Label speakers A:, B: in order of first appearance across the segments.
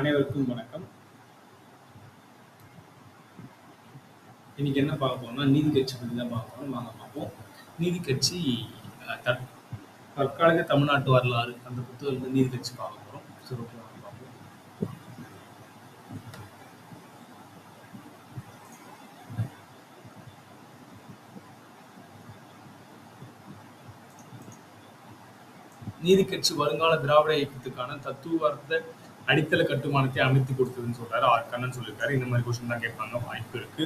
A: அனைவருக்கும் வணக்கம். இன்னைக்கு என்ன பார்க்க போறோம்னா, நீதி கட்சி பத்தி தான் பார்க்க போறோம். வாங்க பார்ப்போம். நீதி கட்சி தற்காலிக தமிழ்நாட்டு வரலாறு அந்த புத்தகம் வந்து நீதி கட்சி பார்க்க போறோம். சிறப்பு பார்ப்போம். நீதி கட்சி வருங்கால திராவிட இயக்கத்துக்கான தத்துவார்த்த அடித்தள கட்டுமானத்தை அமைத்து கொடுத்ததுன்னு சொல்றாரு. ஆர். கண்ணன் சொல்லியிருக்காரு. இந்த மாதிரி கொஸ்டின் தான் கேட்பாங்க. வாய்ப்பு இருக்கு.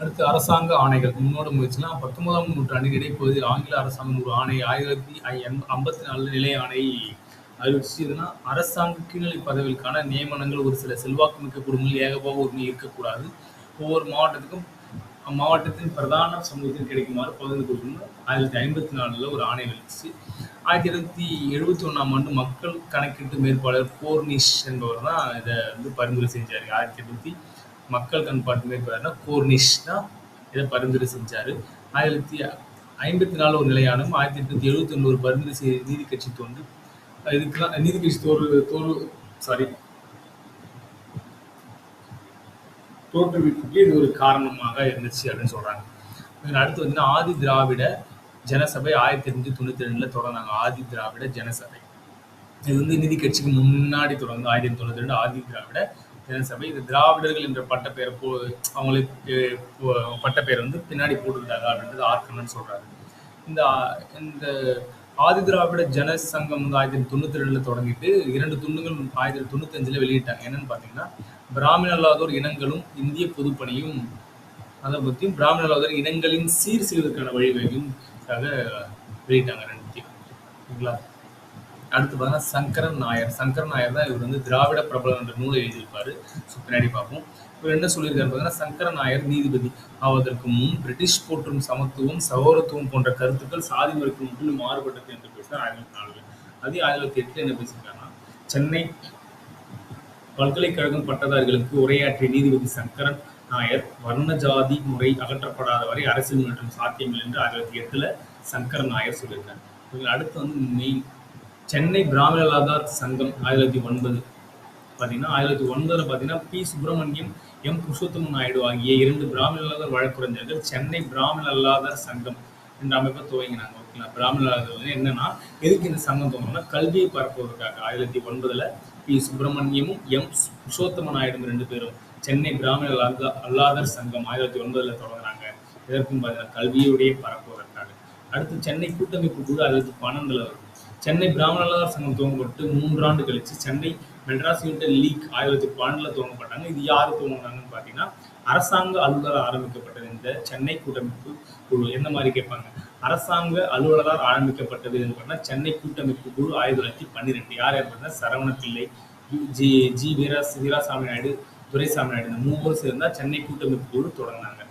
A: அடுத்து அரசாங்க ஆணைகள். முன்னோட முயற்சினா 19ஆம் நூற்றாண்டின் இடைப்பகுதியில் ஆங்கில அரசாங்கம் ஒரு ஆணை 1854 நிலை ஆணை அறிவிச்சு இதுனா அரசாங்க கீழ்நிலை பதவிகளுக்கான நியமனங்கள் ஒரு சில செல்வாக்குமிக்க குடும்பங்கள் ஏகபோக உரிமை இருக்கக்கூடாது. ஒவ்வொரு மாவட்டத்துக்கும் அம்மாவட்டத்தின் பிரதான சமூகத்தில் கிடைக்குமாறு பகிர்ந்து கொடுக்கணும்னு 1954ல ஒரு ஆணை வெளியிட்டுச்சு. 1871ஆம் ஆண்டு மக்கள் கணக்கீட்டு மேற்பாளர் கோர்னிஷ் என்பவர் தான் இதை வந்து பரிந்துரை செஞ்சார் ஆயிரத்தி தொள்ளாயிரத்தி மக்கள் கண்பாட்டு மேற்பாளர்னா கோர்னிஷ் தான் இதை பரிந்துரை செஞ்சாரு. 1954 ஒரு நிலையானும் 1871 ஒரு பரிந்துரை செய்த நீதி கட்சி தோன்று இதுக்கெல்லாம் நீதி கட்சி தோறு தோறு சாரி தோற்றுவிப்புக்கு இது ஒரு காரணமாக இருந்துச்சு அப்படின்னு சொல்கிறாங்க அடுத்து வந்து ஆதி திராவிட ஜனசபை 1892ல தொடங்குனாங்க. ஆதி திராவிட ஜனசபை. இது வந்து நிதி கட்சிக்கு முன்னாடி தொடங்குது 1992 ஆதி திராவிட ஜனசபை. இது திராவிடர்கள் என்ற பட்டப்பெயர் போ அவங்களுக்கு போ பட்டப்பெயர் வந்து பின்னாடி போட்டுக்கிட்டாங்க அப்படின்றது ஆர்க்கணும்னு சொல்கிறாரு சொல்றாரு. இந்த இந்த ஆதி திராவிட ஜன சங்கம் வந்து 1992ல தொடங்கிட்டு இரண்டு துண்டுகள் 1995ல வெளியிட்டாங்க. என்னன்னு பார்த்தீங்கன்னா, பிராமண அல்லாதோர் இனங்களும் இந்திய பொதுப்பணியும் அதை பத்தியும் பிராமண அல்லாதோர் இனங்களின் சீர் செய்வதற்கான வழிவகையும் வெளியிட்டாங்க ரெண்டுத்தையும் சரிங்களா? அடுத்து பார்த்தீங்கன்னா சங்கரன் நாயர். சங்கரன் நாயர் தான் இவர் வந்து திராவிட பிரபலம் என்ற நூலை எழுதியிருப்பாரு. ஸோ பின்னாடி பார்ப்போம். இவர் என்ன சொல்லியிருக்காரு பார்த்தீங்கன்னா, சங்கர நாயர் நீதிபதி ஆவதற்கு முன் பிரிட்டிஷ் போற்றும் சமத்துவம், சகோதரத்துவம் போன்ற கருத்துக்கள் சாதி முறைக்கு முற்றிலும் மாறுபட்டது என்று பேசினார் 1904ல. அதே 1908ல என்ன பேசியிருக்காங்கன்னா சென்னை பல்கலைக்கழகம் பட்டதாரிகளுக்கு உரையாற்றிய நீதிபதி சங்கரன் நாயர், வர்ண ஜாதி முறை அகற்றப்படாத வரை அரசியல் முன்னேற்றம் சாத்தியமில்லை என்று 1908ல சங்கரன் நாயர் சொல்லியிருக்காரு. அடுத்து வந்து மெயின் சென்னை பிராமண அல்லாதார் சங்கம் 1909 பார்த்தீங்கன்னா 1909ல பார்த்தீங்கன்னா பி. சுப்பிரமணியம், எம். புருஷோத்தம நாயுடு ஆகிய 2 பிராமண அல்லாதார் வழக்குரைஞர்கள் சென்னை பிராமண அல்லாதர் சங்கம் என்ற அமைப்பை துவங்கினாங்க. ஓகேங்களா? பிராமண அல்லாதர் வந்து என்னன்னா, எதுக்கு இந்த சங்கம் துவங்கினா கல்வியை பரப்புவதற்காக 1909ல பி. சுப்பிரமணியமும், எம். புருஷோத்தம நாயுடும் ரெண்டு பேரும் சென்னை பிராமண அல்லாத அல்லாதர் சங்கம் 1909ல தொடங்குறாங்க. எதற்கும் பார்த்தீங்கன்னா கல்வியுடைய பரப்புவதற்காக. அடுத்து சென்னை கூட்டமைப்பு குழு 1912ல வருது. சென்னை பிராமண அல்லாதார் சங்கம் துவங்கப்பட்டு மூன்றாண்டு கழித்து சென்னை மெட்ராஸ் யூனிட் லீக் 1912ல துவங்கப்பட்டாங்க. இது யார் துவங்கினாங்கன்னு பார்த்தீங்கன்னா, அரசாங்க அலுவலர் ஆரம்பிக்கப்பட்டது இந்த சென்னை கூட்டமைப்பு குழு. என்ன மாதிரி கேட்பாங்க? அரசாங்க அலுவலரால் ஆரம்பிக்கப்பட்டது எதுன்னு பார்த்தீங்கன்னா, சென்னை கூட்டமைப்பு குழு 1912. யார் யார் பார்த்தீங்கன்னா, சரவண பிள்ளை, ஜி ஜி வீராஸ் வீராசாமி நாயுடு, துரைசாமி நாயுடு இந்த மூவரும் சேர்ந்து சென்னை கூட்டமைப்பு குழு தொடங்குனாங்க.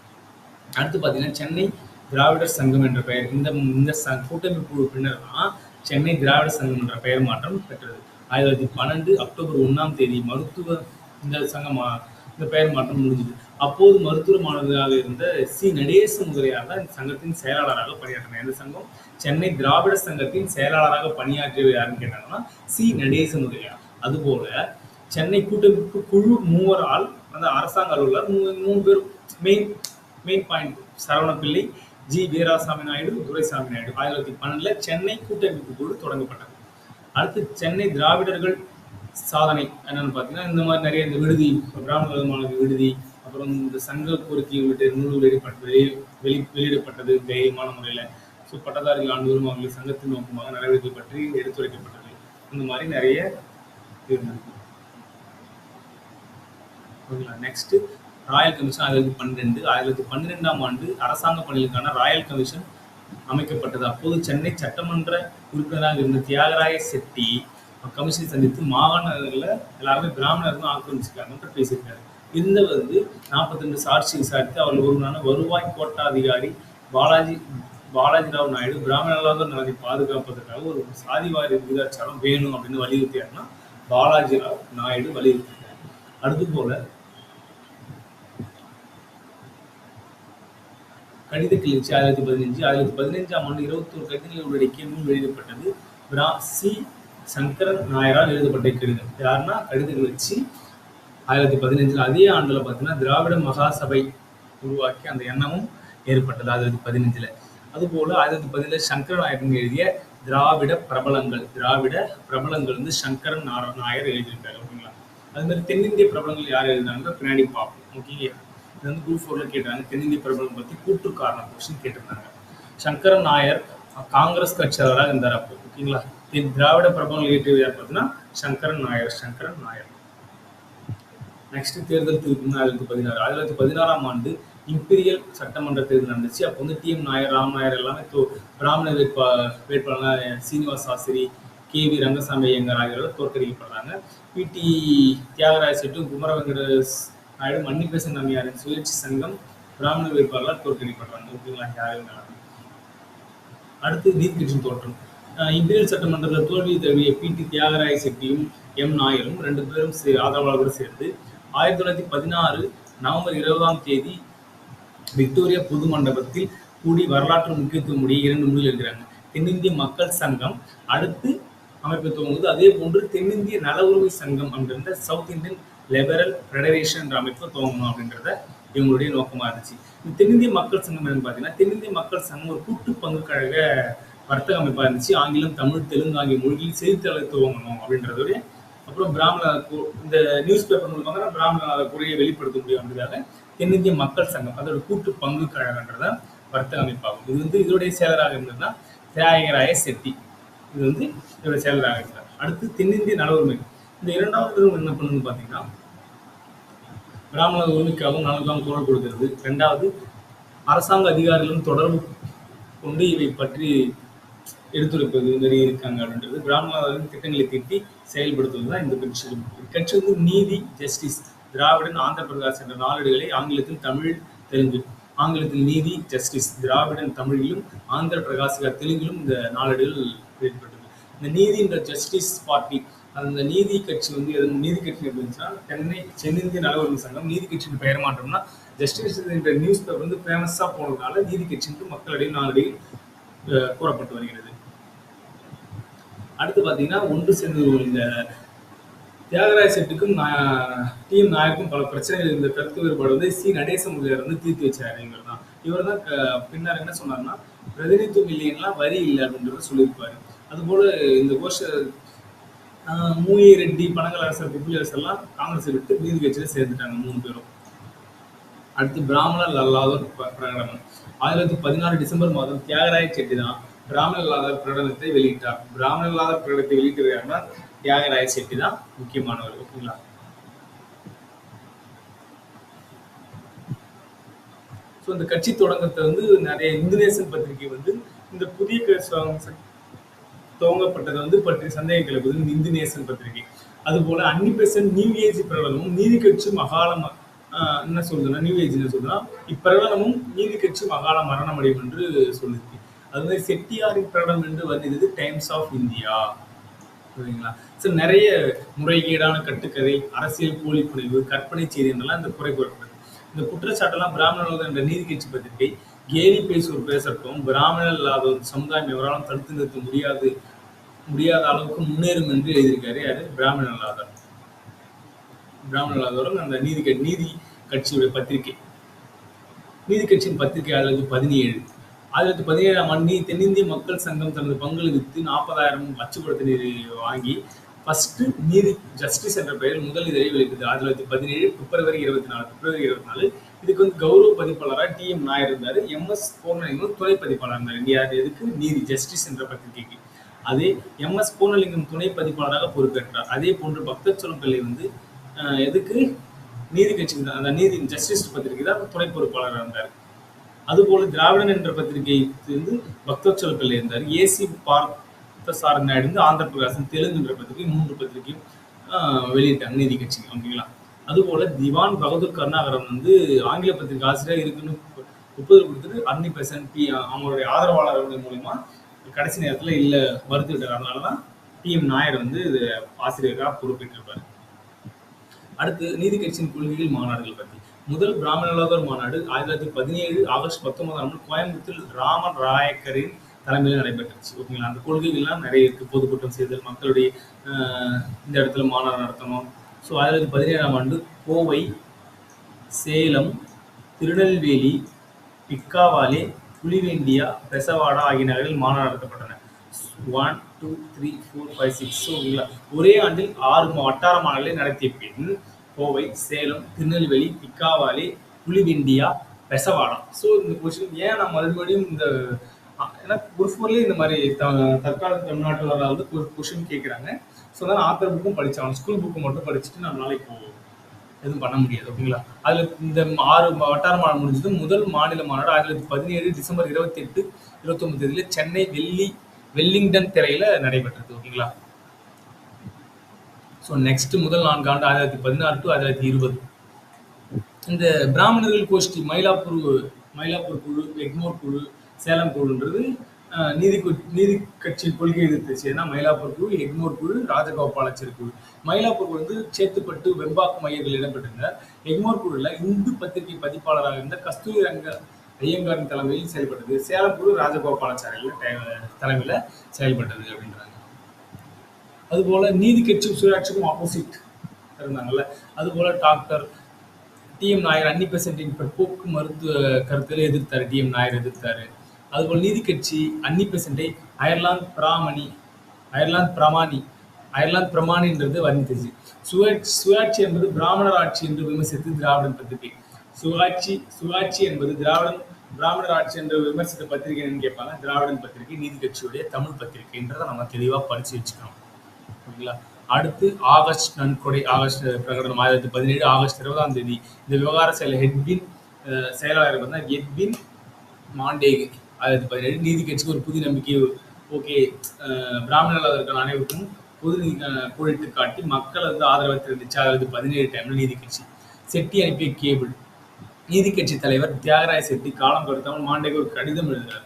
A: அடுத்து பார்த்தீங்கன்னா, சென்னை திராவிடர் சங்கம் என்ற பெயர் இந்த இந்த கூட்டமைப்பு குழு பின்னர் தான் சென்னை திராவிட சங்கம் என்ற பெயர் மாற்றம் பெற்றது. 1912 அக்டோபர் ஒன்றாம் தேதி மருத்துவ இந்த சங்கம் இந்த பெயர் மாற்றம் முடிஞ்சது. அப்போது மருத்துவ மாணவர்களாக இருந்த சி. நடேச முதலியார் தான் இந்த சங்கத்தின் செயலாளராக பணியாற்றினார். இந்த சங்கம்? சென்னை திராவிட சங்கத்தின் செயலாளராக பணியாற்றியவர் யாருன்னு கேட்டாங்கன்னா, சி. நடேச முதலியார். அதுபோல சென்னை கூட்டமைப்பு குழு மூவரால் அந்த அரசாங்க அலுவலர் மூ 3 பேரும் main main point Saravanappillai G. Veeraswamy Naidu, Duraisamy Naidu 1912ல Chennai கூட்டமைப்பு குழு தொடங்கப்பட்டது. அடுத்து சென்னை திராவிடர்கள் சாதனை என்னன்னு பார்த்தீங்கன்னா, இந்த மாதிரி நிறைய இந்த விடுதி பிராமண மாணவர் விடுதி, அப்புறம் இந்த சங்க கோரிக்கை உள்ளிட்ட நூல்கள் வெளியிடப்பட்டது வெளி வெளியிடப்பட்டது தைரியமான முறையில் ஸோ பட்டதாரிகள் ஆண்டுதோறும் அவர்கள் சங்கத்தின் நோக்கமாக நடவடிக்கை பற்றி எடுத்துரைக்கப்பட்டது. இந்த மாதிரி நிறைய இருந்திருக்கு ஓகேங்களா? நெக்ஸ்ட் ராயல் கமிஷன் 1912 1912ஆம் ஆண்டு அரசாங்க பணிகளுக்கான ராயல் கமிஷன் அமைக்கப்பட்டது. அப்போது சென்னை சட்டமன்ற உறுப்பினராக இருந்த தியாகராய செட்டி கமிஷனை சந்தித்து மாகாணங்கள்ல எல்லாருமே பிராமணர்கள் தான் பேசியிருக்காரு. இந்த வந்து 42 சாட்சி விசாரித்து அவர்கள் ஒருவரான வருவாய் கோட்டாதிகாரி பாலாஜி பாலாஜிராவ் நாயுடு பிராமண அல்லாதோர் நலனை பாதுகாப்பதற்காக ஒரு சாதிவாரி விகிதாச்சாரம் வேணும் அப்படின்னு வலியுறுத்தியாருன்னா பாலாஜிராவ் நாயுடு வலியுறுத்தினார். அடுத்து போல கணித கிளர்ச்சி 1915 1915ஆம் ஆண்டு 21 கடிதங்களை உள்ளடக்கிய நூல் வெளியிடப்பட்டது. பிரா. சி. சங்கரன் நாயரால் எழுதப்பட்ட கடிதம். யாருன்னா கணித கிளர்ச்சி ஆயிரத்தி பதினஞ்சில் அதே ஆண்டில் பார்த்தீங்கன்னா திராவிட மகாசபை உருவாக்கி அந்த எண்ணமும் ஏற்பட்டது ஆயிரத்தி பதினஞ்சில். அதுபோல் ஆயிரத்தி பதினேழு சங்கர நாயகன் எழுதிய திராவிட பிரபலங்கள் திராவிட பிரபலங்கள் வந்து சங்கரன் நார- நாயர் எழுதியிருக்காரு ஓகேங்களா? அது மாதிரி தென்னிந்திய பிரபலங்கள் யார் எழுதினாங்க பின்னாடி பார்ப்போம் ஓகேங்களா இது வந்து குரூப் ஃபோரில் கேட்டாங்க. தென்னிந்திய பிரபலம் பத்தி கூட்டு காரணம் கொஸ்டின் கேட்டிருந்தாங்க. சங்கரன் நாயர் காங்கிரஸ் கட்சியாளராக இருந்தார் அப்போ. ஓகேங்களா தென் திராவிட பிரபலம் இயற்றியவர் யார் பார்த்தீங்கன்னா? சங்கரன் நாயர் சங்கரன் நாயர். நெக்ஸ்ட் தேர்தல் திருப்பி ஆயிரத்தி பதினாறு. ஆயிரத்தி பதினாறாம் ஆண்டு இம்பீரியல் சட்டமன்ற தேர்தல் நடந்துச்சு. அப்போ வந்து டிஎம் நாயர் ராம் நாயர் எல்லாமே தோ பிராமண வேட்பா வேட்பாளர் சீனிவாஸ் சாஸ்திரி கே வி ரங்கசாமி ஐயங்கர் ஆகியோர் தோற்கடிக்கப்படுறாங்க பிடி தியாகராஜ செட்டு குமர வெங்கட நாயுடு மன்னிபேசன் நம்பியாரின் சுயேட்சி சங்கம் பிராமண வேட்பாளர் தோற்கடிக்கப்படுறாங்க ஓகேங்களா யாரும் அடுத்து நீதிக்கட்சியின் தோற்றம். இந்திய சட்டமன்றத்தில் தோல்வி தழுவிய பி. டி. தியாகராய செட்டியும் எம். நாயரும் ரெண்டு பேரும் ஆதரவாளர்களும் சேர்ந்து ஆயிரத்தி தொள்ளாயிரத்தி பதினாறு நவம்பர் இருபதாம் தேதி விக்டோரியா பொது மண்டபத்தில் கூடி வரலாற்று முக்கியத்துவம் உடைய இரண்டு முடிவில் இருக்கிறாங்க தென்னிந்திய மக்கள் சங்கம் அடுத்து அமைப்பு துவங்குது அதே போன்று தென்னிந்திய நல உரிமை சங்கம் அப்படின்ற சவுத் இந்தியன் லெபரல் ஃபெடரேஷன் அமைப்பு துவங்கணும் அப்படின்றத இவங்களுடைய நோக்கமாக இருந்துச்சு. இந்த தென்னிந்திய மக்கள் சங்கம் என்னன்னு பார்த்தீங்கன்னா தென்னிந்திய மக்கள் சங்கம் ஒரு கூட்டு பங்கு கழக வர்த்தக அமைப்பாக இருந்துச்சு. ஆங்கிலம் தமிழ் தெலுங்கு ஆகிய மொழிகளில் செய்தித்தாளர் துவங்கணும் அப்படின்றதோடைய அப்புறம் பிராமண இந்த நியூஸ் பேப்பர் மூலமாக பிராமண குறையை வெளிப்படுத்த முடியும் அப்படின்றதாக தென்னிந்திய மக்கள் சங்கம் அதோட கூட்டு பங்கு கழகன்றத வர்த்தக அமைப்பாகும். இது வந்து இதோடைய செயலராக இருந்ததுன்னா தியாகராய செட்டி. இது வந்து இதோட செயலராக இருந்தார். அடுத்து தென்னிந்திய நலவுரிமை. உரிமை இந்த இரண்டாவது என்ன பண்ணுன்னு பார்த்தீங்கன்னா பிராமண உரிமைக்காகவும் நலனுக்காகவும் குரல் கொடுக்கிறது. ரெண்டாவது அரசாங்க அதிகாரிகளும் தொடர்பு கொண்டு இவை பற்றி எடுத்துரைப்பது நிறைய மாதிரி இருக்காங்க அப்படின்றது. பிராமணர்களின் திட்டங்களை தீட்டி செயல்படுத்துவது தான் இந்த கட்சி. கட்சி வந்து நீதி ஜஸ்டிஸ் திராவிடன் ஆந்திர பிரகாஷ் என்ற நாளேடுகளை ஆங்கிலத்தில் தமிழ் தெலுங்கு ஆங்கிலத்தில் நீதி ஜஸ்டிஸ் திராவிடன் தமிழிலும் ஆந்திர பிரகாசிகா தெலுங்கிலும் இந்த நாளேடுகள் வெளிப்பட்டது இந்த நீதி என்ற ஜஸ்டிஸ் பார்ட்டி அந்த நீதி கட்சி வந்து எது நீதி கட்சி இருந்துச்சுன்னா சென்னை சென்னிந்திய நல சங்கம் நீதி கட்சியின் பெயர் மாற்றம்னா ஜஸ்டிஸ் என்ற நியூஸ் பேப்பர் வந்து ஃபேமஸாக போனதுனால நீதி கட்சின்ட்டு மக்களிடையே நாளடைவில் கூறப்பட்டு வருகிறது. அடுத்து பார்த்தீங்கன்னா ஒன்று சேர்ந்து இந்த தியாகராஜ செட்டுக்கும் டிஎம் நாயருக்கும் பல பிரச்சனைகள் இந்த கருத்து வேறுபாடு வந்து சி நடேச முதலியார் வந்து தீர்த்து வச்சார் இவர் தான் இவர் தான் பின்னர் என்ன சொன்னார்னா பிரதிநிதித்துவம் இல்லைன்னா வரி இல்லை அப்படின்றத சொல்லியிருப்பாரு. அதுபோல இந்த கோஷ மூயி ரெட்டி பனகல் அரசர் புப்பிலி எல்லாம் காங்கிரஸை விட்டு நீதி கட்சியில சேர்ந்துட்டாங்க மூணு பேரும். அடுத்து பிராமணர் அல்லாதோர் ப- பிரகடனம். ஆயிரத்தி பதினாறு டிசம்பர் மாதம் தியாகராய செட்டி தான் பிராமணர் அல்லாத பிரகடனத்தை வெளியிட்டார். பிராமணர் அல்லாத பிரகடனத்தை வெளியிட்டிருக்காருன்னா தியாகராய செட்டி தான் முக்கியமானவர் ஓகேங்களா? ஸோ இந்த கட்சி தொடங்கத்தை வந்து நிறைய இந்து நேசன் பத்திரிகை வந்து இந்த புதிய சக்தி துவங்கப்பட்டது வந்து பற்றி சந்தேகம் கிளப்புது இந்த இந்து நேசன் பத்திரிகை. அதுபோல அன்னிபெசன் நியூ ஏஜ் பிரகடனமும் நீதி கட்சி மகால ம- ஆஹ் என்ன சொல்றதுன்னா நியூ ஏஜ் என்ன சொல்றதுன்னா நீதி கட்சி மகால மரணம் அடையும் என்று சொல்லியிருக்கு. அது மாதிரி செட்டியாரின் பிரகடனம் என்று வருகிறது டைம்ஸ் ஆஃப் இந்தியா சரிங்களா சார் நிறைய முறைகேடான கட்டுக்கதை அரசியல் போலி புனைவு கற்பனை செய்தி என்றெல்லாம் இந்த குறை கூறப்படுது. இந்த குற்றச்சாட்டெல்லாம் பிராமணர்கள் என்ற நீதி கட்சி பத்திரிகை கேலி பேசுவோர் பேசட்டும் பிராமணர் இல்லாத ஒரு சமுதாயம் எவராலும் தடுத்து நிறுத்த முடியாது முடியாத அளவுக்கு முன்னேறும் என்று எழுதியிருக்காரு யாரு? பிராமணர் இல்லாதவர். பிராமணர் இல்லாதவரும் அந்த நீதி க- நீதி கட்சியுடைய பத்திரிகை. நீதி கட்சியின் பத்திரிகை ஆயிரத்தி பதினேழு. ஆயிரத்தி பதினேழாம் ஆண்டு தென்னிந்திய மக்கள் சங்கம் தனது பங்குகளை வித்து நாற்பதாயிரம் அச்சுப்படுத்த வாங்கி ஃபர்ஸ்ட் நீதி ஜஸ்டிஸ் என்ற பெயரில் முதல் இதழை வெளியிட்டது. ஆயிரத்தி தொள்ளாயிரத்தி பதினேழு பிப்ரவரி இருபத்தி நாலு பிப்ரவரி இருபத்தி நாலு இதுக்கு வந்து கௌரவ பதிப்பாளராக டி எம் நாயர் இருந்தார். எம்எஸ் பூர்ணலிங்கம் துணை பதிப்பாளர் இருந்தார். இந்தியா எதுக்கு? நீதி ஜஸ்டிஸ் என்ற பத்திரிகைக்கு. அதே எம் எஸ் பூர்ணலிங்கம் துணை பதிப்பாளராக பொறுப்பேற்றார். அதே போன்று பக்தர் பிள்ளை வந்து எதுக்கு? நீதி கட்சிக்கு தான். அந்த நீதி ஜஸ்டிஸ் பத்திரிகை தான் துணை பொறுப்பாளராக இருந்தார். அதுபோல திராவிடன் என்ற பத்திரிகை வந்து பக்தோச்சல பிள்ளை இருந்தார். ஏசி பார்த்த சாரதி நாயுடு வந்து ஆந்திர பிரகாசம் தெலுங்கு என்ற பத்திரிகை மூன்று பத்திரிகையும் வெளியிட்டாங்க. நீதி கட்சி ஓகேங்களா? அதுபோல திவான் பகதூர் கருணாகரன் வந்து ஆங்கில பத்திரிகை ஆசிரியர் இருக்குன்னு ஒப்புதல் கொடுத்துட்டு அன்னி பெசன் பி அவங்களுடைய ஆதரவாளர்கள் மூலயமா கடைசி நேரத்தில் இல்லை மறுத்துவிட்டார் அதனால தான் டி எம் நாயர் வந்து இது ஆசிரியராக பொறுப்பேற்றிருப்பார். அடுத்து நீதி கட்சியின் கொள்கைகள் மாநாடுகள் பற்றி முதல் பிராமணலோகர் மாநாடு ஆயிரத்தி தொள்ளாயிரத்தி பதினேழு ஆகஸ்ட் பத்தொன்பதாம் ஆண்டு கோயம்புத்தூர் ராமன் ராயக்கரின் தலைமையில் நடைபெற்றுச்சு. ஓகேங்களா? அந்த கொள்கைகள்லாம் நிறைய இருக்குது பொதுக்கூட்டம் செய்தல் மக்களுடைய இந்த இடத்துல மாநாடு நடத்தணும். ஸோ ஆயிரத்தி பதினேழாம் ஆண்டு கோவை சேலம் திருநெல்வேலி பிக்காவாலே புலிவேண்டியா பெசவாடா ஆகிய நகரில் மாநாடு நடத்தப்பட்டன. One two three four five six so ஒரே ஆண்டில் ஆறு வட்டார மாநாடுகளை நடத்திய பின் கோவை சேலம் திருநெல்வேலி பிக்காவாலே புலிவேண்டியா பெசவாடா. ஸோ இந்த கொஸ்டின் ஏன் நான் மறுபடியும் இந்த ஏன்னா ஏன்னா ஃபோர்லேயே இந்த மாதிரி த தற்கால தமிழ்நாட்டில் வந்து கொஷின் கேட்குறாங்க ஸோ அதனால் ஆத்தர் புக்கும் படித்தாங்க ஸ்கூல் புக்கு மட்டும் படிச்சுட்டு நம்மளால இப்போ எதுவும் பண்ண முடியாது ஓகேங்களா? அதில் இந்த ஆறு வட்டார மாநாடு முடிஞ்சது முதல் மாநில மாநாடு ஆயிரத்தி தொள்ளாயிரத்தி பதினேழு டிசம்பர் இருபத்தி எட்டு இருபத்தொம்பது தேதியில் சென்னை வெள்ளி வெல்லிங்டன் திரையில் நடைபெற்றது ஓகேங்களா? ஸோ நெக்ஸ்ட் முதல் நான்கு ஆண்டு ஆயிரத்தி தொள்ளாயிரத்தி பதினாறு டு ஆயிரத்தி தொள்ளாயிரத்தி இருபது. இந்த பிராமணர்கள் கோஷ்டி மயிலாப்பூர் மயிலாப்பூர் குழு எக்மோர் குழு சேலம் குழுன்றது நீதி நீதி கட்சி கொள்கை எதிர்த்து ஏன்னா மயிலாப்பூர் குழு எக்மோர் குழு ராஜகோபாலாச்சர் குழு. மயிலாப்பூர் வந்து சேத்துப்பட்டு வெம்பாக்கம் மையங்கள் இடம்பெற்றிருந்தார் எக்மோர் குழுல இந்து பத்திரிகை பதிப்பாளராக இருந்த கஸ்தூரி ரங்க ஐயங்காரின் தலைமையில் செயல்பட்டது. சேலம் குழு ராஜகோபாலாச்சாரியில் தலைமையில் செயல்பட்டது அப்படின்றாங்க. அதுபோல நீதி கட்சி சுயாட்சிக்கும் ஆப்போசிட் இருந்தாங்கல்ல. அதுபோல doctor T M Nair Annie பெசன்டின் பிற்போக்கு மருத்துவ கருத்தில் எதிர்த்தார். டிஎம் நாயர் எதிர்த்தார். அதுபோல் நீதி கட்சி அன்னி பெசண்டை அயர்லாந்து பிராமணி அயர்லாந்து பிரமாணி அயர்லாந்து பிரமாணின்றது வர்ணித்தது சுயாட்சி சுயாட்சி என்பது பிராமணர் ஆட்சி என்று விமர்சித்து திராவிடன் பத்திரிகை. சுயாட்சி சுயாட்சி என்பது திராவிடன் பிராமணர் ஆட்சி என்று விமர்சித்த பத்திரிகை கேட்பாங்க? திராவிடன் பத்திரிகை நீதி கட்சியுடைய தமிழ் பத்திரிகைன்றதை நம்ம தெளிவாக படிச்சு வச்சுக்கணும். ஓகேங்களா அடுத்து ஆகஸ்ட் நன்கொடை ஆகஸ்ட் பிரகடனம். ஆயிரத்தி பதினேழு ஆகஸ்ட் இருபதாம் தேதி இந்த விவகார செயலர் ஹெட்பின் செயலாளர் வந்து எட்வின் மாண்டேகு ஆயிரத்தி பதினேழு நீதி கட்சிக்கு ஒரு புது நம்பிக்கை ஓகே பிராமணர்கள் அதற்கான அனைவருக்கும் பொது நீதி கோடிட்டு காட்டி மக்கள் வந்து ஆதரவை தெரிவிச்சு ஆயிரத்தி பதினேழு டைம்ல நீதி கட்சி. செட்டி அனுப்பிய கேபிள் நீதி கட்சி தலைவர் தியாகராய செட்டி காலம் கடத்தாமல் மாண்டேக்கு ஒரு கடிதம் எழுதுறாரு.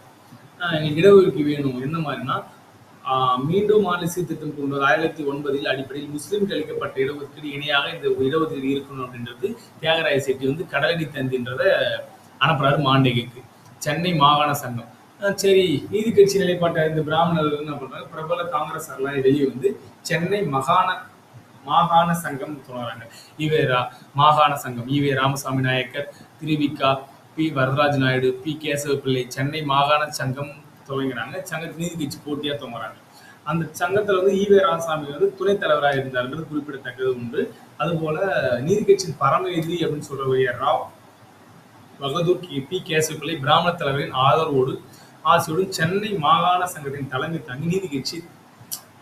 A: எங்களுக்கு இடஒதுக்கீடு வேணும். என்ன மாதிரினா மீண்டும் மாநில சீர்திருத்தம் கொண்டு வர ஆயிரத்தி ஒன்பதில் அடிப்படையில் முஸ்லீம்கள் அளிக்கப்பட்ட இடஒதுக்கீடு இணையாக இந்த இடஒதுக்கீடு இருக்கணும் அப்படின்றது தியாகராய செட்டி வந்து கடலடி தந்தின்றத அனுப்புறாரு மாண்டேகுக்கு சென்னை மாகாண சங்கம். சரி நீதி கட்சி நிலைப்பாட்டை இந்த பிராமணர்கள் என்ன பண்றாங்க? பிரபல காங்கிரஸெல்லாம் வெளியே வந்து சென்னை மகாண மாகாண சங்கம் தொடங்குறாங்க ஈவே ரா மாகாண சங்கம். E V Ramasamy Naicker Thiruvika P. Varadaraja Naidu P. Kesava Pillai Chennai மாகாண சங்கம் துவங்கினாங்க சங்கத்து நீதி கட்சி போட்டியா துவங்குறாங்க அந்த சங்கத்துல வந்து ஈவே ராமசாமி வந்து துணைத் தலைவராக இருந்தார்ன்றது குறிப்பிடத்தக்கது உண்டு. அதுபோல நீதி கட்சியின் பரம எதிரி அப்படின்னு சொல்றவங்க ராவ். பகதூர் கி. பி. கேசவப்பிள்ளை பிராமண தலைவரின் ஆதரவோடு ஆசையுடன் சென்னை மாகாண சங்கத்தின் தலைமை தங்கி நீதி கட்சி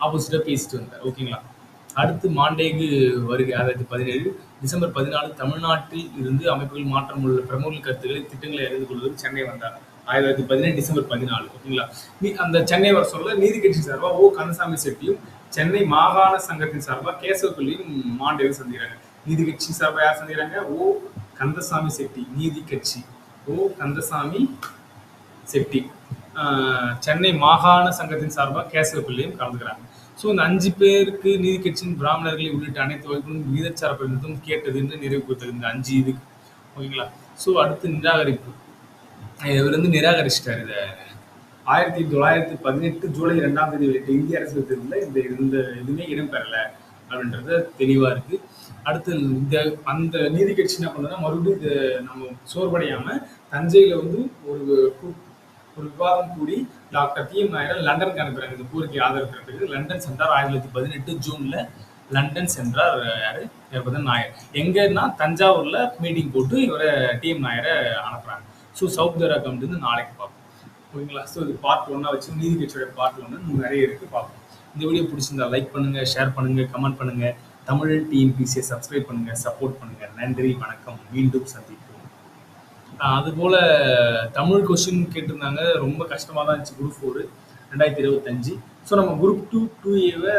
A: ஆப்போசிட்டா பேசிட்டு வந்தார். ஓகேங்களா அடுத்து மாண்டேகு வருகை ஆயிரத்தி பதினேழு டிசம்பர் பதினாலு தமிழ்நாட்டில் இருந்து அமைப்புகள் மாற்றம் உள்ள பிரமுக கருத்துக்களை திட்டங்களை அறிந்து கொள்வதற்கு சென்னை வந்தார். ஆயிரத்தி பதினேழு டிசம்பர் பதினாலு. ஓகேங்களா நீ- அந்த சென்னை வர சொல்ல நீதி கட்சி சார்பாக ஓ. கந்தசாமி செட்டியும் சென்னை மாகாண சங்கத்தின் சார்பாக கேசவ பிள்ளையும் மாண்டேகு சந்திக்கிறாங்க. நீதி கட்சி சார்பாக யார் சந்திக்கிறாங்க? ஓ. கந்தசாமி செட்டி நீதி கட்சி. ஓ கந்தசாமி செட்டி. சென்னை மாகாண சங்கத்தின் சார்பாக கேசவ பிள்ளையும் கலந்துக்கிறாங்க. ஸோ இந்த அஞ்சு பேருக்கு நீதி கட்சியின் பிராமணர்களை உள்ளிட்ட அனைத்து வகைகளும் விகிதச்சார கேட்டது என்று நிறைவு கொடுத்தது இந்த அஞ்சு இதுக்கு. ஓகேங்களா? ஸோ அடுத்து நிராகரிப்பு. இவர் வந்து நிராகரிச்சிட்டார் இதை. ஆயிரத்தி தொள்ளாயிரத்தி பதினெட்டு ஜூலை ரெண்டாம் தேதி வெளியிட்ட இந்திய அரசியல் தேர்தலில் இந்த இந்த எதுவுமே இடம்பெறலை. அப்படின்றது தெளிவாக இருக்குது அடுத்து இந்த அந்த நீதி கட்சி என்ன பண்ணுதுன்னா மறுபடியும் இது நம்ம சோர்வடையாமல் தஞ்சையில் வந்து ஒரு ஒரு விவாதம் கூடி டாக்டர் டி எம் நாயர் லண்டனுக்கு அனுப்புறாங்க. இந்த கோரிக்கை ஆதரவு லண்டன் சென்றார் ஆயிரத்தி தொள்ளாயிரத்தி பதினெட்டு ஜூனில். லண்டன் சென்றார் யாரு? யார் நாயர். எங்கன்னா தஞ்சாவூரில் மீட்டிங் போட்டு இவரை டிஎம் நாயரை அனுப்புகிறாங்க ஸோ சவுத் தரா கமிட்டி நாளைக்கு பார்ப்போம். ஓகேங்களா ஸோ இது பார்ட் ஒன்னாக வச்சு நீதி கட்சியோட பார்ட் ஒன்று நிறைய இருக்கு பார்ப்போம். இந்த வீடியோ பிடிச்சிருந்தா லைக் பண்ணுங்க ஷேர் பண்ணுங்க கமெண்ட் பண்ணுங்க. தமிழ் டிஎன்பிசியை சப்ஸ்கிரைப் பண்ணுங்க சப்போர்ட் பண்ணுங்க. நன்றி வணக்கம். மீண்டும் சந்திப்போம். அதுபோல் தமிழ் கொஸ்டின் கேட்டிருந்தாங்க. ரொம்ப கஷ்டமாக தான் இருந்துச்சு குரூப் ஃபோர் ரெண்டாயிரத்தி இருபத்தஞ்சு. ஸோ நம்ம குரூப் டூ டூ ஏவை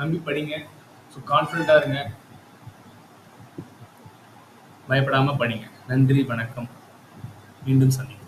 A: நம்பி படிங்க. ஸோ கான்ஃபிடண்ட்டாக இருங்க. பயப்படாமல் படிங்க. நன்றி வணக்கம். மீண்டும் சந்திப்போம்.